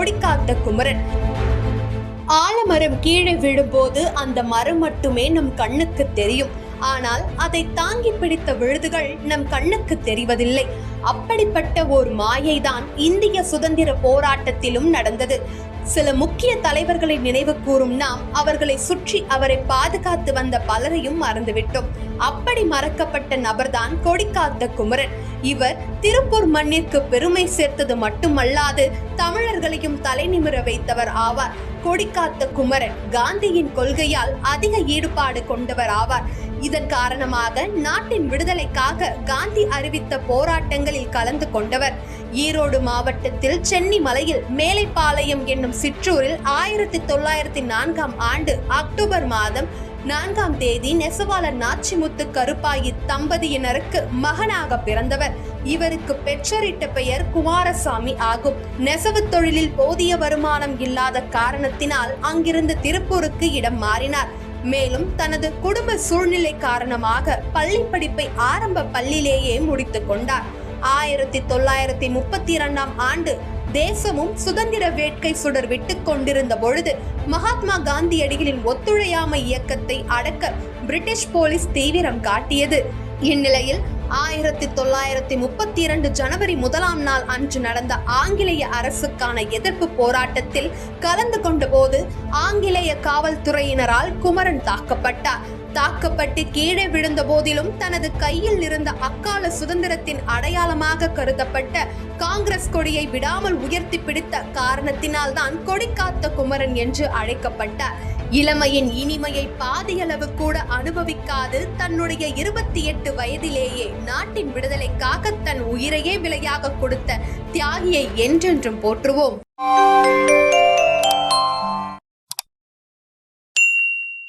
கொடிக்காத்த குமரன். ஆலமரம் கீழே விழும்போது அந்த மரம் மட்டுமே நம் கண்ணுக்கு தெரியும். ஆனால் அதை தாங்கி பிடித்த விழுதுகள் நம் கண்ணுக்கு தெரிவதில்லை. அப்படிப்பட்ட ஒரு மாயைதான் இந்திய சுதந்திர போராட்டத்திலும் நடந்தது. சில முக்கிய தலைவர்களை நினைவு கூறும் நாம் அவர்களை சுற்றி அவரை பாதுகாத்து வந்த பலரையும் மறந்துவிட்டோம். அப்படி மறக்கப்பட்ட நபர்தான் கொடிக்காத்த குமரன். இவர் திருப்பூர் மண்ணிற்கு பெருமை சேர்த்தது மட்டுமல்லாது தமிழர்களையும் தலைநிமிர வைத்தவர் ஆவார். கொடிக்காத்த குமரன் காந்தியின் கொள்கையால் அதிக ஈடுபாடு கொண்டவர் ஆவார். இதன் காரணமாக நாட்டின் விடுதலைக்காக காந்தி அறிவித்த போராட்டங்களில் கலந்து கொண்டவர். ஈரோடு மாவட்டத்தில் சென்னி மலையில் மேலைப்பாளையம் என்னும் சிற்றூரில் ஆயிரத்தி தொள்ளாயிரத்தி நான்காம் ஆண்டு அக்டோபர் மாதம் நான்காம் தேதி நெசவாளர் நாச்சிமுத்து கருப்பாயி தம்பதியினருக்கு மகனாக பிறந்தவர். இவருக்கு பெற்றோரிட்ட பெயர் குமாரசாமி ஆகும். நெசவு தொழிலில் போதிய வருமானம் இல்லாத காரணத்தினால் அங்கிருந்து திருப்பூருக்கு இடம் மாறினார். மேலும் தனது குடும்ப சூழ்நிலை காரணமாக பள்ளி படிப்பை ஆரம்ப பள்ளியிலேயே முடித்துக் கொண்டார். ஆயிரத்தி தொள்ளாயிரத்தி முப்பத்தி இரண்டாம் ஆண்டு தேசமும் சுதந்திர வேட்கை சுடர் விட்டு கொண்டிருந்த பொழுது மகாத்மா காந்தியடிகளின் ஒத்துழையாமை இயக்கத்தை அடக்க பிரிட்டிஷ் போலீஸ் தீவிரம் காட்டியது. இந்நிலையில் ஆயிரத்தி தொள்ளாயிரத்தி முப்பத்தி இரண்டு ஜனவரி முதலாம் நாள் அன்று நடந்த ஆங்கிலேய அரசுக்கான எதிர்ப்பு போராட்டத்தில் கலந்து கொண்ட போது ஆங்கிலேய காவல்துறையினரால் குமரன் தாக்கப்பட்டார். தாக்கப்பட்டு கீழே விழுந்த போதிலும் தனது கையில் இருந்த அக்கால சுதந்திரத்தின் அடையாளமாக கருதப்பட்ட காங்கிரஸ் கொடியை விடாமல் உயர்த்தி பிடித்த காரணத்தினால் தான் கொடிக்காத்த குமரன் என்று அழைக்கப்பட்டார். இளமையின் இனிமையை பாதியளவு கூட அனுபவிக்காது. தன்னுடைய இருபத்தி எட்டு வயதிலேயே நாட்டின் விடுதலைக்காக தன் உயிரையே விலையாக கொடுத்த தியாகியை என்றென்றும் போற்றுவோம்.